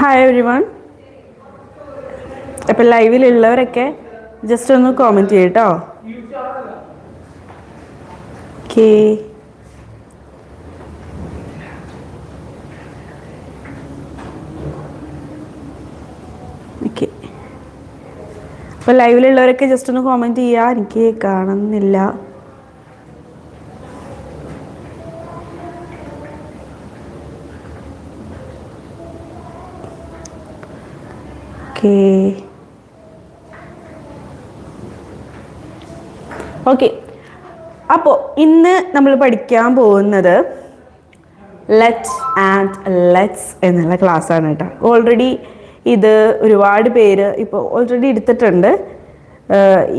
Hi everyone അപ്പം ലൈവിലുള്ളവരൊക്കെ just ഒന്ന് കോമെന്റ് ചെയ്യട്ടോ. ഓക്കേ ഓക്കെ അപ്പോൾ ലൈവിലുള്ളവരൊക്കെ ജസ്റ്റ് ഒന്ന് കോമെന്റ് ചെയ്യുക എനിക്ക് കാണുന്നില്ല. ഓക്കേ ഓക്കെ അപ്പോൾ ഇന്ന് നമ്മൾ പഠിക്കാൻ പോകുന്നത് ലെറ്റ്സ് ആൻഡ് ലെറ്റ്സ് എന്നുള്ള ക്ലാസ്സാണ് കേട്ടോ. ഓൾറെഡി ഇത് ഒരുപാട് പേര് ഇപ്പോൾ ഓൾറെഡി എടുത്തിട്ടുണ്ട്.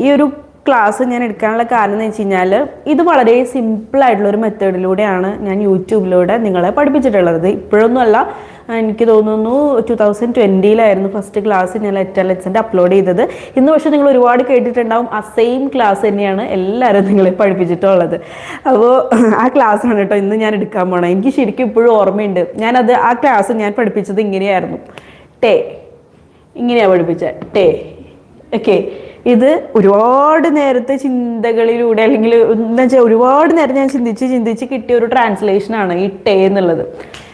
ഈ ഒരു ക്ലാസ് ഞാൻ എടുക്കാനുള്ള കാരണം എന്ന് വെച്ച് കഴിഞ്ഞാൽ ഇത് വളരെ സിമ്പിളായിട്ടുള്ളൊരു മെത്തേഡിലൂടെയാണ് ഞാൻ യൂട്യൂബിലൂടെ നിങ്ങളെ പഠിപ്പിച്ചിട്ടുള്ളത്. ഇപ്പോഴൊന്നും അല്ല എനിക്ക് തോന്നുന്നു ടു തൗസൻഡ് ട്വന്റിയിലായിരുന്നു ഫസ്റ്റ് ക്ലാസ് ഞാൻ ലെറ്റർ ലെറ്റ്സിന്റെ അപ്ലോഡ് ചെയ്തത്. ഇന്ന് പക്ഷേ നിങ്ങൾ ഒരുപാട് കേട്ടിട്ടുണ്ടാവും ആ സെയിം ക്ലാസ് തന്നെയാണ് എല്ലാവരും നിങ്ങളെ പഠിപ്പിച്ചിട്ടുള്ളത്. അപ്പോൾ ആ ക്ലാസ് ആണ് കേട്ടോ ഇന്ന് ഞാൻ എടുക്കാൻ പോണത് എനിക്ക് ശരിക്കും ഇപ്പോഴും ഓർമ്മയുണ്ട്. ഞാനത് ആ ക്ലാസ് ഞാൻ പഠിപ്പിച്ചത് ഇങ്ങനെയായിരുന്നു. ടേ. ഇങ്ങനെയാണ് പഠിപ്പിച്ചത് ടേ. ഓക്കെ. ഇത് ഒരുപാട് നേരത്തെ ചിന്തകളിലൂടെ അല്ലെങ്കിൽ എന്താ വെച്ചാൽ ഒരുപാട് നേരം ഞാൻ ചിന്തിച്ച് ചിന്തിച്ച് കിട്ടിയ ഒരു ട്രാൻസ്ലേഷനാണ് ഈ ടേ എന്നുള്ളത്.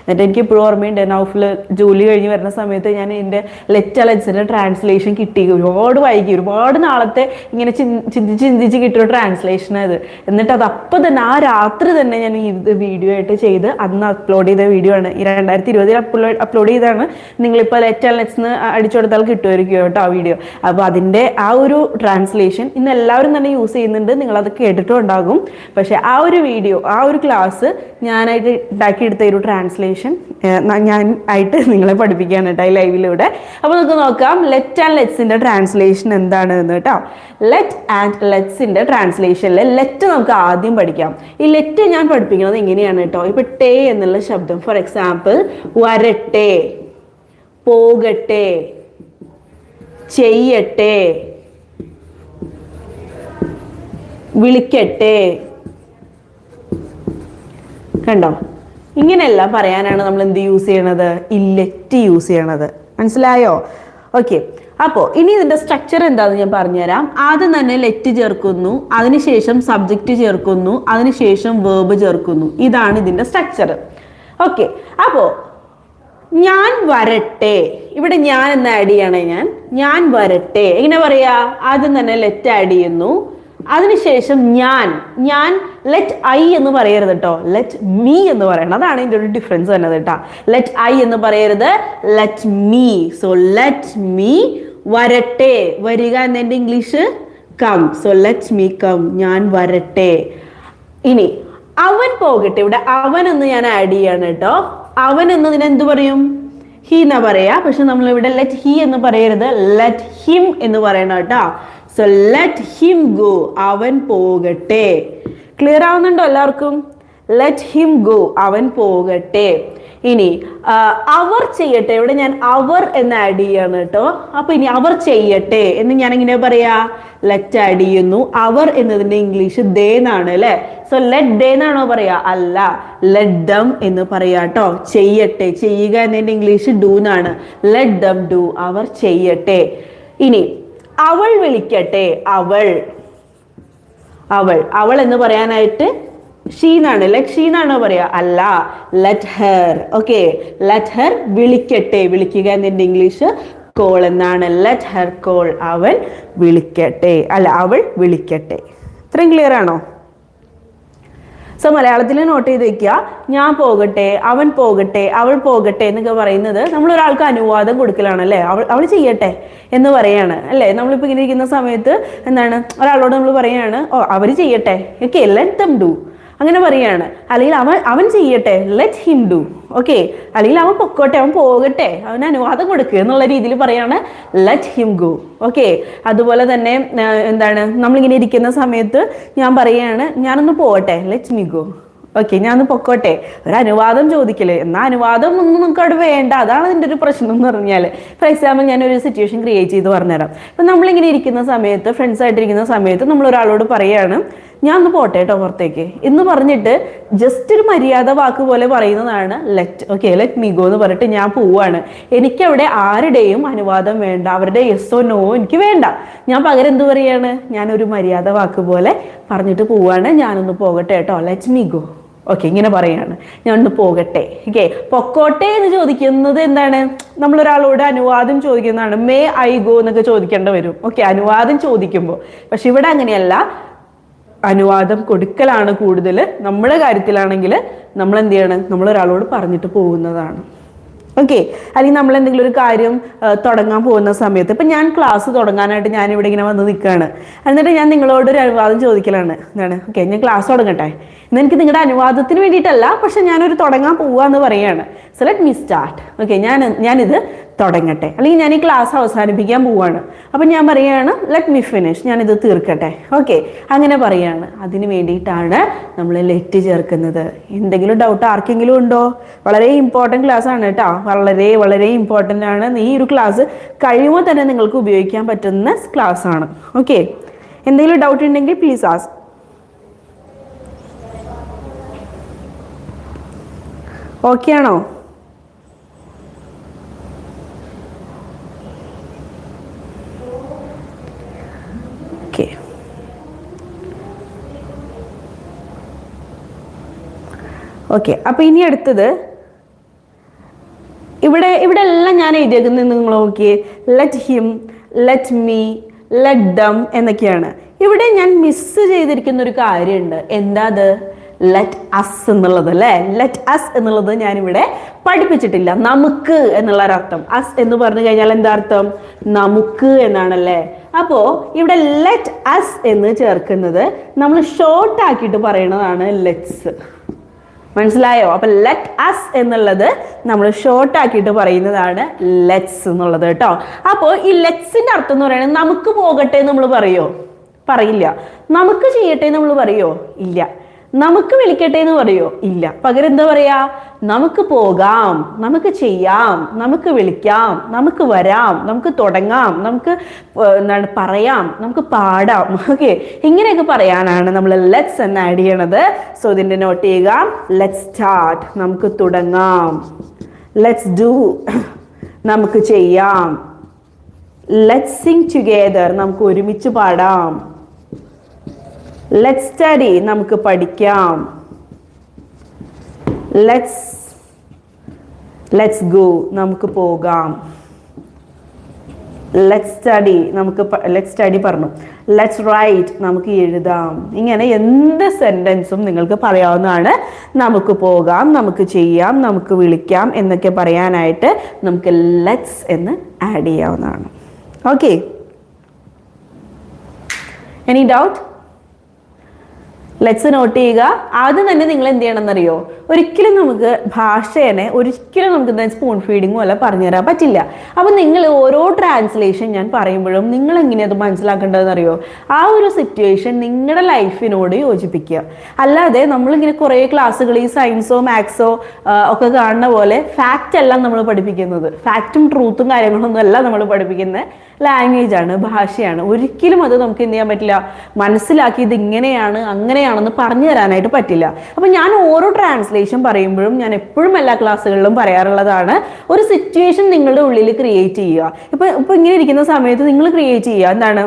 എന്നിട്ട് എനിക്ക് ഇപ്പോഴും ഓർമ്മയുണ്ട് നൗഫിൽ ജോലി കഴിഞ്ഞ് വരുന്ന സമയത്ത് ഞാൻ എന്റെ ലെറ്റ് അലൻസിന്റെ ട്രാൻസ്ലേഷൻ കിട്ടി. ഒരുപാട് വൈകി ഒരുപാട് നാളത്തെ ഇങ്ങനെ ചിന്തിച്ച് ചിന്തിച്ച് കിട്ടിയ ട്രാൻസ്ലേഷൻ അത്. എന്നിട്ട് അത് അപ്പം തന്നെ ആ രാത്രി തന്നെ ഞാൻ ഈ വീഡിയോ ആയിട്ട് ചെയ്ത് അന്ന് അപ്ലോഡ് ചെയ്ത വീഡിയോ ആണ്. ഈ രണ്ടായിരത്തി ഇരുപതിൽ അപ്ലോഡ് അപ്ലോഡ് ചെയ്താണ് നിങ്ങളിപ്പോൾ ലെറ്റ് ലെറ്റ്സ് അടിച്ചു കൊടുത്താൽ കിട്ടുമായിരിക്കും കേട്ടോ ആ വീഡിയോ അപ്പോൾ അതിന്റെ ആ ഒരു ട്രാൻസ്ലേഷൻ ഇന്ന് എല്ലാവരും തന്നെ യൂസ് ചെയ്യുന്നുണ്ട്. നിങ്ങളത് കേട്ടിട്ടും ഉണ്ടാകും. പക്ഷേ ആ ഒരു വീഡിയോ ആ ഒരു ക്ലാസ് ഞാനായിട്ട് ഉണ്ടാക്കിയെടുത്ത ഒരു ട്രാൻസ്ലേഷൻ ഞാൻ ആയിട്ട് നിങ്ങളെ പഠിപ്പിക്കുകയാണ് കേട്ടോ ഈ ലൈവിലൂടെ അപ്പോൾ നമുക്ക് നോക്കാം ലെറ്റ് ആൻഡ് ലെറ്റ്സിന്റെ ട്രാൻസ്ലേഷൻ എന്താണ് എന്ന് കേട്ടോ. ലെറ്റ് ആൻഡ് ലെറ്റ്സിന്റെ ട്രാൻസ്ലേഷനിൽ ലെറ്റ് നമുക്ക് ആദ്യം പഠിക്കാം. ഈ ലെറ്റ് ഞാൻ പഠിപ്പിക്കുന്നത് എങ്ങനെയാണ് കേട്ടോ. ഇപ്പോൾ ടേ എന്നുള്ള ശബ്ദം ഫോർ എക്സാമ്പിൾ വരട്ടെ പോകട്ടെ ചെയ്യട്ടെ വിളിക്കട്ടെ. കണ്ടോ? ഇങ്ങനെയെല്ലാം പറയാനാണ് നമ്മൾ എന്ത് യൂസ് ചെയ്യണത്? ഇല്ലറ്റ് യൂസ് ചെയ്യണത്. മനസ്സിലായോ? ഓക്കെ അപ്പോൾ ഇനി ഇതിന്റെ സ്ട്രക്ചർ എന്താണെന്ന് ഞാൻ പറഞ്ഞുതരാം. ആദ്യം തന്നെ ലെറ്റ് ചേർക്കുന്നു അതിനുശേഷം സബ്ജക്റ്റ് ചേർക്കുന്നു അതിനുശേഷം വേർബ് ചേർക്കുന്നു. ഇതാണ് ഇതിന്റെ സ്ട്രക്ചർ ഓക്കെ അപ്പോൾ ഞാൻ വരട്ടെ. ഇവിടെ ഞാൻ എന്ന് ആഡ് ചെയ്യണേ ഞാൻ. ഞാൻ വരട്ടെ. എങ്ങനെ പറയാ? ആദ്യം തന്നെ ലെറ്റ് ആഡ് ചെയ്യുന്നു. അതിനുശേഷം ഞാൻ ഞാൻ ലെറ്റ് ഐ എന്ന് പറയരുത് കേട്ടോ ലെറ്റ് മീ എന്ന് പറയണം. അതാണ് ഇതിന്റെ ഒരു ഡിഫറൻസ് തന്നെ കേട്ടോ ലെറ്റ് ഐ എന്ന് പറയരുത്. Let me so let me വരട്ടെ. വരിക എന്നതിന്റെ English come so let me come ഞാൻ വരട്ടെ. ഇനി അവൻ പോകട്ടെ. ഇവിടെ അവൻ എന്ന് ഞാൻ ആഡ് ചെയ്യാണ് കേട്ടോ അവൻ എന്നതിന് എന്ത് പറയും? ഹി എന്നാ പറയാ. പക്ഷെ നമ്മൾ ഇവിടെ ലെറ്റ് ഹി എന്ന് പറയരുത്. ലെറ്റ് ഹിം എന്ന് പറയണം കേട്ടോ സോ ലെറ്റ് ഹിം ഗോ അവൻ പോകട്ടെ. ക്ലിയർ ആവുന്നുണ്ടോ എല്ലാവർക്കും? ലെറ്റ് ഹിം ഗോ അവൻ പോകട്ടെ. ഇനി അവർ ചെയ്യട്ടെ. ഇവിടെ ഞാൻ അവർ എന്ന് ആഡ് ചെയ്യാണ് കേട്ടോ. അപ്പൊ ഇനി അവർ ചെയ്യട്ടെ എന്ന് ഞാൻ എങ്ങനെ പറയാ? ലെറ്റ് ആഡ് ചെയ്യുന്നു. അവർ എന്നതിന്റെ ഇംഗ്ലീഷ് ദേ എന്നാണ് അല്ലെ? സോ ലെറ്റ് ഡേ എന്നാണോ പറയാ? അല്ല. ലെറ്റ് ദം എന്ന് പറയാ കേട്ടോ. ചെയ്യട്ടെ. ചെയ്യുക എന്നതിന്റെ ഇംഗ്ലീഷ് ഡൂ എന്നാണ്. ലെറ്റ് ദം ഡു അവർ ചെയ്യട്ടെ. ഇനി അവൾ വിളിക്കട്ടെ അവൾ. അവൾ. അവൾ എന്ന് പറയാനായിട്ട് ഷീനാണ് ലെറ്റ് ഷീ എന്നാണോ പറയാ? അല്ല. Let her okay let her വിളിക്കട്ടെ. വിളിക്കുക എന്നതിന്റെ ഇംഗ്ലീഷ് കോൾ എന്നാണ്. ലെറ്റ് ഹെർ കോൾ അവൾ വിളിക്കട്ടെ. അല്ല അവൾ വിളിക്കട്ടെ. ഇത്രയും ക്ലിയർ ആണോ? സോ മലയാളത്തിൽ നോട്ട് ചെയ്ത് വെക്കുക. ഞാൻ പോകട്ടെ അവൻ പോകട്ടെ അവൾ പോകട്ടെ എന്നൊക്കെ പറയുന്നത് നമ്മൾ ഒരാൾക്ക് അനുവാദം കൊടുക്കലാണ് അല്ലേ? അവൾ അവൾ ചെയ്യട്ടെ എന്ന് പറയാണ് അല്ലേ? നമ്മളിപ്പോൾ ഇങ്ങനെ ഇരിക്കുന്ന സമയത്ത് എന്താണ്? ഒരാളോട് നമ്മൾ പറയാണ് ഓ അവർ ചെയ്യട്ടെ. ഓക്കെ ലെറ്റ് ദം ഡു അങ്ങനെ പറയാണ്. അല്ലെങ്കിൽ അവൻ അവൻ ചെയ്യട്ടെ ലെറ്റ് ഹിം ഡു ഓക്കെ അല്ലെങ്കിൽ അവൻ പൊക്കോട്ടെ അവൻ പോകട്ടെ അവന് അനുവാദം കൊടുക്കുക എന്നുള്ള രീതിയിൽ പറയാണ് ലെറ്റ് ഹിം ഗോ ഓക്കെ അതുപോലെ തന്നെ എന്താണ് നമ്മളിങ്ങനെ ഇരിക്കുന്ന സമയത്ത് ഞാൻ പറയാണ് ഞാനൊന്ന് പോകട്ടെ ലെറ്റ് മി ഗോ ഓക്കെ ഞാൻ ഒന്ന് പൊക്കോട്ടെ. ഒരു അനുവാദം ചോദിക്കൽ. എന്നാൽ അനുവാദം ഒന്നും നമുക്ക് അവിടെ വേണ്ട. അതാണ് അതിന്റെ ഒരു പ്രശ്നം എന്ന് പറഞ്ഞാൽ. ഫോർ എക്സാമ്പിൾ ഞാൻ ഒരു സിറ്റുവേഷൻ ക്രിയേറ്റ് ചെയ്ത് പറഞ്ഞുതരാം. ഇപ്പം നമ്മളിങ്ങനെ ഇരിക്കുന്ന സമയത്ത് ഫ്രണ്ട്സ് ആയിട്ടിരിക്കുന്ന സമയത്ത് നമ്മൾ ഒരാളോട് പറയാണ് ഞാൻ ഒന്ന് പോട്ടെ കേട്ടോ പുറത്തേക്ക്. എന്ന് പറഞ്ഞിട്ട് ജസ്റ്റ് ഒരു മര്യാദ വാക്ക് പോലെ പറയുന്നതാണ് let okay let me go എന്ന് പറഞ്ഞിട്ട് ഞാൻ പോവാണ്. എനിക്കവിടെ ആരുടെയും അനുവാദം വേണ്ട. അവരുടെ യെസ്സോ നോ എനിക്ക് വേണ്ട. ഞാൻ പകരം എന്ത് പറയാണ്? ഞാനൊരു മര്യാദ വാക്ക് പോലെ പറഞ്ഞിട്ട് പോവാണ്. ഞാനൊന്ന് പോകട്ടെ കേട്ടോ ലെറ്റ് മീ ഗോ ഓക്കെ ഇങ്ങനെ പറയാണ്. ഞാൻ ഒന്ന് പോകട്ടെ. ഓക്കെ പൊക്കോട്ടെ എന്ന് ചോദിക്കുന്നത് എന്താണ്? നമ്മളൊരാളോട് അനുവാദം ചോദിക്കുന്നതാണ്. മേ ഐ ഗോ എന്നൊക്കെ ചോദിക്കേണ്ട വരും. ഓക്കെ അനുവാദം ചോദിക്കുമ്പോൾ പക്ഷെ ഇവിടെ അങ്ങനെയല്ല. അനുവാദം കൊടുക്കലാണ് കൂടുതൽ നമ്മുടെ കാര്യത്തിലാണെങ്കിൽ നമ്മൾ എന്ത് ചെയ്യണം നമ്മൾ ഒരാളോട് പറഞ്ഞിട്ട് പോകുന്നതാണ്. ഓക്കെ. അല്ലെങ്കിൽ നമ്മൾ എന്തെങ്കിലും ഒരു കാര്യം തുടങ്ങാൻ പോകുന്ന സമയത്ത് ഇപ്പം ഞാൻ ക്ലാസ് തുടങ്ങാനായിട്ട് ഞാൻ ഇവിടെ ഇങ്ങനെ വന്ന് നിൽക്കുകയാണ് എന്നിട്ട് ഞാൻ നിങ്ങളോട് ഒരു അനുവാദം ചോദിക്കലാണ്. എന്താണ്? ഓക്കെ ഞാൻ ക്ലാസ് തുടങ്ങട്ടെ. ഇന്ന് എനിക്ക് നിങ്ങളുടെ അനുവാദത്തിന് വേണ്ടിയിട്ടല്ല പക്ഷെ ഞാനൊരു തുടങ്ങാൻ പോവാന്ന് പറയുകയാണ് so let me start okay ഞാൻ ഞാനിത് തുടങ്ങട്ടെ. അല്ലെങ്കിൽ ഞാൻ ഈ ക്ലാസ് അവസാനിപ്പിക്കാൻ പോവുകയാണ് അപ്പം ഞാൻ പറയുകയാണ് ലെറ്റ് മി ഫിനിഷ് ഞാനിത് തീർക്കട്ടെ. ഓക്കെ അങ്ങനെ പറയുകയാണ് അതിന് വേണ്ടിയിട്ടാണ് നമ്മൾ ലെറ്റ് ചേർക്കുന്നത്. എന്തെങ്കിലും ഡൗട്ട് ആർക്കെങ്കിലും ഉണ്ടോ? വളരെ ഇമ്പോർട്ടന്റ് ക്ലാസ് ആണ് കേട്ടോ. വളരെ വളരെ ഇമ്പോർട്ടന്റ് ആണ്. ഈ ഒരു ക്ലാസ് കഴിയുമ്പോൾ തന്നെ നിങ്ങൾക്ക് ഉപയോഗിക്കാൻ പറ്റുന്ന ക്ലാസ് ആണ്. ഓക്കെ എന്തെങ്കിലും ഡൗട്ട് ഉണ്ടെങ്കിൽ പ്ലീസ് ആസ് ഓക്കെ ആണോ? ഓക്കെ അപ്പൊ ഇനി അടുത്തത്. ഇവിടെ ഇവിടെ എല്ലാം ഞാൻ എഴുതിയേക്കുന്നത് നിങ്ങൾ നോക്കിയേ. Let him let me let them എന്നൊക്കെയാണ്. ഇവിടെ ഞാൻ മിസ് ചെയ്തിരിക്കുന്ന ഒരു കാര്യമുണ്ട്. എന്താ അത്? ലെറ്റ് അസ് എന്നുള്ളത് അല്ലേ? ലെറ്റ് അസ് എന്നുള്ളത് ഇവിടെ പഠിപ്പിച്ചിട്ടില്ല. നമുക്ക് എന്നുള്ള അർത്ഥം അസ് എന്ന് പറഞ്ഞു കഴിഞ്ഞാൽ എന്താ അർത്ഥം? നമുക്ക് എന്നാണല്ലേ? അപ്പോ ഇവിടെ ലെറ്റ് അസ് എന്ന് ചേർക്കുന്നത് നമ്മൾ ഷോർട്ട് ആക്കിയിട്ട് പറയുന്നതാണ് ലെറ്റ്സ് മനസ്സിലായോ? അപ്പൊ ലെറ്റ് അസ് എന്നുള്ളത് നമ്മൾ ഷോർട്ട് ആക്കിയിട്ട് പറയുന്നതാണ് ലെറ്റ്സ് എന്നുള്ളത് കേട്ടോ. അപ്പോൾ ഈ ലെറ്റ്സിന്റെ അർത്ഥം എന്ന് പറയുന്നത് നമുക്ക് പോകട്ടെ നമ്മൾ പറയോ? പറയില്ല. നമുക്ക് ചെയ്യട്ടെ നമ്മൾ പറയോ? ഇല്ല. നമുക്ക് വിളിക്കട്ടെ എന്ന് പറയോ? ഇല്ല. പകരം എന്താ പറയാ? നമുക്ക് പോകാം നമുക്ക് ചെയ്യാം നമുക്ക് വിളിക്കാം നമുക്ക് വരാം നമുക്ക് തുടങ്ങാം നമുക്ക് എന്താണ് പറയാം നമുക്ക് പാടാം. ഓക്കെ. ഇങ്ങനെയൊക്കെ പറയാനാണ് നമ്മൾ ലെറ്റ്സ് എന്ന് ആഡ് ചെയ്യണത്. സോ ഇതിന്റെ നോട്ട് ചെയ്യുക. Let start. നമുക്ക് തുടങ്ങാം. Let's do. നമുക്ക് ചെയ്യാം. Let sing together. നമുക്ക് ഒരുമിച്ച് പാടാം. ലെറ്റ് സ്റ്റഡി നമുക്ക് പഠിക്കാം. ലെറ്റ്സ് ലെറ്റ്സ് ഗോ നമുക്ക് പോകാം. ലെറ്റ് സ്റ്റഡി നമുക്ക് ലെറ്റ് സ്റ്റഡി പറഞ്ഞു. ലെറ്റ്സ് റൈറ്റ് നമുക്ക് എഴുതാം. ഇങ്ങനെ എന്ത് സെന്റൻസും നിങ്ങൾക്ക് പറയാവുന്നതാണ്. നമുക്ക് പോകാം. നമുക്ക് ചെയ്യാം. നമുക്ക് വിളിക്കാം എന്നൊക്കെ പറയാനായിട്ട് നമുക്ക് ലെറ്റ്സ് എന്ന് ആഡ് ചെയ്യാവുന്നതാണ്. Okay any doubt let's note ചെയ്യുക. ആദ്യം തന്നെ നിങ്ങൾ എന്ത് ചെയ്യണമെന്നറിയോ? ഒരിക്കലും നമുക്ക് ഭാഷേനെ ഒരിക്കലും നമുക്ക് എന്താ സ്പൂൺ ഫീഡിങ്ങും അല്ല പറഞ്ഞുതരാൻ പറ്റില്ല. അപ്പം നിങ്ങൾ ഓരോ ട്രാൻസ്ലേഷൻ ഞാൻ പറയുമ്പോഴും നിങ്ങൾ എങ്ങനെയത് മനസ്സിലാക്കേണ്ടതെന്ന് അറിയോ ആ ഒരു സിറ്റുവേഷൻ നിങ്ങളുടെ ലൈഫിനോട് യോജിപ്പിക്കുക. അല്ലാതെ നമ്മളിങ്ങനെ കുറേ ക്ലാസ്സുകൾ ഈ സയൻസോ മാത്സോ ഒക്കെ കാണുന്ന പോലെ ഫാക്റ്റ് അല്ല നമ്മൾ പഠിപ്പിക്കുന്നത്. ഫാക്റ്റും ട്രൂത്തും കാര്യങ്ങളൊന്നും അല്ല നമ്മൾ പഠിപ്പിക്കുന്നത്. ലാംഗ്വേജ് ആണ് ഭാഷയാണ്. ഒരിക്കലും അത് നമുക്ക് എന്ത് ചെയ്യാൻ പറ്റില്ല. മനസ്സിലാക്കി ഇത് ഇങ്ങനെയാണ് അങ്ങനെയാണെന്ന് പറഞ്ഞു തരാനായിട്ട് പറ്റില്ല. അപ്പം ഞാൻ ഓരോ ട്രാൻസ്ലേഷൻ പറയുമ്പോഴും ഞാൻ എപ്പോഴും എല്ലാ ക്ലാസ്സുകളിലും പറയാറുള്ളതാണ് ഒരു സിറ്റുവേഷൻ നിങ്ങളുടെ ഉള്ളിൽ ക്രിയേറ്റ് ചെയ്യുക. ഇപ്പൊ ഇപ്പൊ ഇങ്ങനെ ഇരിക്കുന്ന സമയത്ത് നിങ്ങൾ ക്രിയേറ്റ് ചെയ്യുക. എന്താണ്?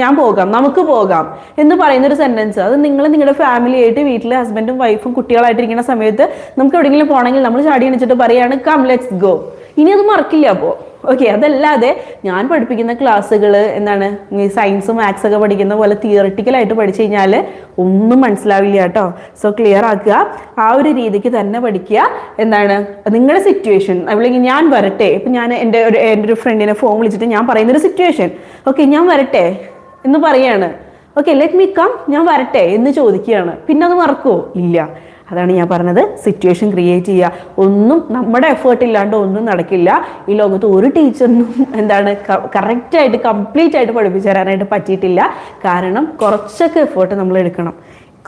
ഞാൻ പോകാം നമുക്ക് പോകാം എന്ന് പറയുന്ന ഒരു സെന്റൻസ് അത് നിങ്ങൾ നിങ്ങളുടെ ഫാമിലി ആയിട്ട് വീട്ടിലെ ഹസ്ബൻഡും വൈഫും കുട്ടികളായിട്ടിരിക്കുന്ന സമയത്ത് നമുക്ക് എവിടെയെങ്കിലും പോകണമെങ്കിൽ നമ്മൾ ചാടി അണിച്ചിട്ട് പറയാണ് കം ലെറ്റ്സ് ഗോ ഇനി അത് മറക്കില്ല അപ്പോൾ ഓക്കെ അതല്ലാതെ ഞാൻ പഠിപ്പിക്കുന്ന ക്ലാസ്സുകൾ എന്താണ്? ഈ സയൻസ് മാത്സ് ഒക്കെ പഠിക്കുന്ന പോലെ തിയറിറ്റിക്കലായിട്ട് പഠിച്ചു കഴിഞ്ഞാൽ ഒന്നും മനസ്സിലാവില്ല കേട്ടോ. സോ ക്ലിയർ ആക്കുക. ആ ഒരു രീതിക്ക് തന്നെ പഠിക്കുക. എന്താണ്? നിങ്ങളുടെ സിറ്റുവേഷൻ അല്ലെങ്കിൽ ഞാൻ വരട്ടെ. ഇപ്പം ഞാൻ എന്റെ ഒരു എന്റെ ഒരു ഫ്രണ്ടിനെ ഫോൺ വിളിച്ചിട്ട് ഞാൻ പറയുന്ന ഒരു സിറ്റുവേഷൻ ഓക്കെ ഞാൻ വരട്ടെ എന്ന് പറയാണ്. ഓക്കെ ലെറ്റ് മീ കം ഞാൻ വരട്ടെ എന്ന് ചോദിക്കുകയാണ്. പിന്നെ അത് മറക്കുമോ ഇല്ല. അതാണ് ഞാൻ പറഞ്ഞത്. സിറ്റുവേഷൻ ക്രിയേറ്റ് ചെയ്യുക. ഒന്നും നമ്മുടെ എഫേർട്ട് ഇല്ലാണ്ട് ഒന്നും നടക്കില്ല. ഈ ലോകത്ത് ഒരു ടീച്ചറിനും എന്താണ് കറക്റ്റായിട്ട് കംപ്ലീറ്റ് ആയിട്ട് പഠിപ്പിച്ചു തരാനായിട്ട് പറ്റിയിട്ടില്ല. കാരണം കുറച്ചൊക്കെ എഫേർട്ട് നമ്മൾ എടുക്കണം.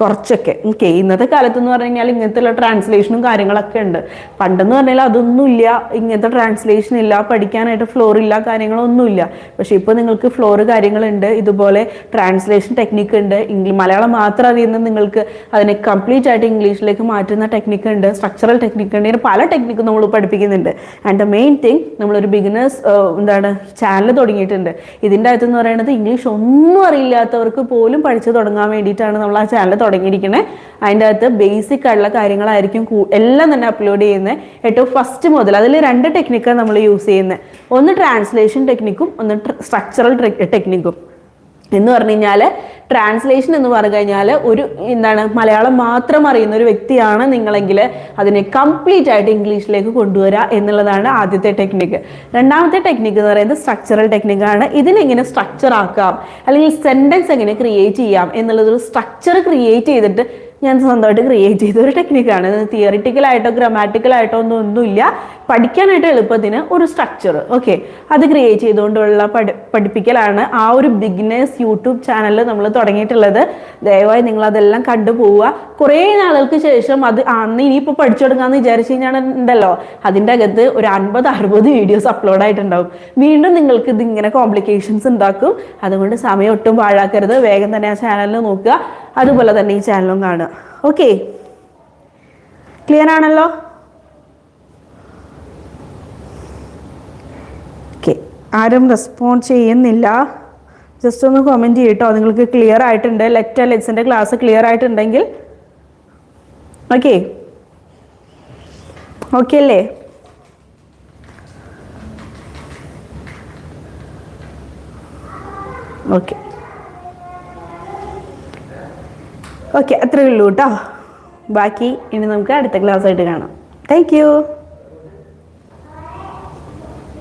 കുറച്ചൊക്കെ. ഓക്കെ ഇന്നത്തെ കാലത്ത് എന്ന് പറഞ്ഞു കഴിഞ്ഞാൽ ഇങ്ങനത്തെ ട്രാൻസ്ലേഷനും കാര്യങ്ങളൊക്കെ ഉണ്ട്. പണ്ടെന്ന് പറഞ്ഞാൽ അതൊന്നും ഇല്ല ഇങ്ങനത്തെ ട്രാൻസ്ലേഷൻ ഇല്ല. പഠിക്കാനായിട്ട് ഫ്ലോർ ഇല്ല. കാര്യങ്ങളൊന്നുമില്ല. പക്ഷെ ഇപ്പോൾ നിങ്ങൾക്ക് ഫ്ലോർ കാര്യങ്ങളുണ്ട്. ഇതുപോലെ ട്രാൻസ്ലേഷൻ ടെക്നിക്ക് ഉണ്ട്. ഇംഗ്ലീഷ് മലയാളം മാത്രം അറിയുന്ന നിങ്ങൾക്ക് അതിനെ കംപ്ലീറ്റ് ആയിട്ട് ഇംഗ്ലീഷിലേക്ക് മാറ്റുന്ന ടെക്നിക്ക് ഉണ്ട്. സ്ട്രക്ചറൽ ടെക്നിക്ക് ഉണ്ട്. ഇങ്ങനെ പല ടെക്നിക്കും നമ്മൾ പഠിപ്പിക്കുന്നുണ്ട്. ആൻഡ് ദ മെയിൻ തിങ് നമ്മളൊരു ബിഗിനേഴ്സ് എന്താണ് ചാനൽ തുടങ്ങിയിട്ടുണ്ട്. ഇതിന്റെ അകത്ത് എന്ന് പറയുന്നത് ഇംഗ്ലീഷ് ഒന്നും അറിയില്ലാത്തവർക്ക് പോലും പഠിച്ചു തുടങ്ങാൻ വേണ്ടിയിട്ടാണ് നമ്മൾ ആ ചാനൽ തുടങ്ങിയിരിക്കുന്നത് അതിന്റെ അകത്ത് ബേസിക് ആയിട്ടുള്ള കാര്യങ്ങളായിരിക്കും എല്ലാം തന്നെ അപ്ലോഡ് ചെയ്യുന്നത് ഏറ്റവും ഫസ്റ്റ് മുതൽ. അതിൽ രണ്ട് ടെക്നിക്കാണ് നമ്മൾ യൂസ് ചെയ്യുന്നത്. ഒന്ന് ട്രാൻസ്ലേഷൻ ടെക്നിക്കും ഒന്ന് സ്ട്രക്ചറൽ ടെക്നിക്കും എന്ന് പറഞ്ഞു കഴിഞ്ഞാൽ ട്രാൻസ്ലേഷൻ എന്ന് പറഞ്ഞു കഴിഞ്ഞാൽ ഒരു എന്താണ് മലയാളം മാത്രം അറിയുന്ന ഒരു വ്യക്തിയാണ് നിങ്ങളെങ്കിൽ അതിനെ കംപ്ലീറ്റ് ആയിട്ട് ഇംഗ്ലീഷിലേക്ക് കൊണ്ടുവരിക എന്നുള്ളതാണ് ആദ്യത്തെ ടെക്നിക്ക് രണ്ടാമത്തെ ടെക്നിക്ക് എന്ന് പറയുന്നത് സ്ട്രക്ചറൽ ടെക്നിക്കാണ് ഇതിനെങ്ങനെ സ്ട്രക്ചർ ആക്കാം? അല്ലെങ്കിൽ സെന്റൻസ് എങ്ങനെ ക്രിയേറ്റ് ചെയ്യാം? എന്നുള്ളതൊരു സ്ട്രക്ചർ ക്രിയേറ്റ് ചെയ്തിട്ട് ഞാൻ സ്വന്തമായിട്ട് ക്രിയേറ്റ് ചെയ്ത ഒരു ടെക്നിക്കാണ് ഗ്രാമാറ്റിക്കൽ ആയിട്ടോ ഒന്നും ഒന്നുമില്ല. പഠിക്കാനായിട്ട് എളുപ്പത്തിന് ഒരു സ്ട്രക്ചർ ഓക്കെ അത് ക്രിയേറ്റ് ചെയ്തുകൊണ്ടുള്ള പഠി പഠിപ്പിക്കലാണ് ആ ഒരു ബിഗിനേഴ്സ് യൂട്യൂബ് ചാനൽ നമ്മൾ തുടങ്ങിയിട്ടുള്ളത്. ദയവായി നിങ്ങൾ അതെല്ലാം കണ്ടുപോവുക. കുറേ നാളുകൾക്ക് ശേഷം അത് അന്ന് ഇനിയിപ്പോൾ പഠിച്ചു തുടങ്ങാമെന്ന് വിചാരിച്ചു കഴിഞ്ഞാൽ ഉണ്ടല്ലോ. അതിന്റെ അകത്ത് ഒരു അൻപത് അറുപത് വീഡിയോസ് അപ്ലോഡ് ആയിട്ടുണ്ടാവും. വീണ്ടും നിങ്ങൾക്ക് ഇതിങ്ങനെ കോംപ്ലിക്കേഷൻസ് ഉണ്ടാക്കും. അതുകൊണ്ട് സമയം ഒട്ടും പാഴാക്കരുത്. വേഗം തന്നെ ആ ചാനലിൽ നോക്കുക. അതുപോലെ തന്നെ ഈ ചാനലും കാണുക. ഓക്കെ ക്ലിയർ ആണല്ലോ? ഓക്കെ ആരും റെസ്പോണ്ട് ചെയ്യുന്നില്ല. ജസ്റ്റ് ഒന്ന് കമന്റ് ചെയ്യട്ടോ. നിങ്ങൾക്ക് ക്ലിയർ ആയിട്ടുണ്ട്. ലെറ്റർ ലെറ്റ്സിന്റെ ക്ലാസ് ക്ലിയർ ആയിട്ടുണ്ടെങ്കിൽ. ഓക്കെ ഓക്കെ അല്ലേ? ഓക്കെ ഓക്കെ അത്രയേ ഉള്ളൂ കേട്ടോ ബാക്കി ഇനി നമുക്ക് അടുത്ത ക്ലാസ് ആയിട്ട് കാണാം. താങ്ക്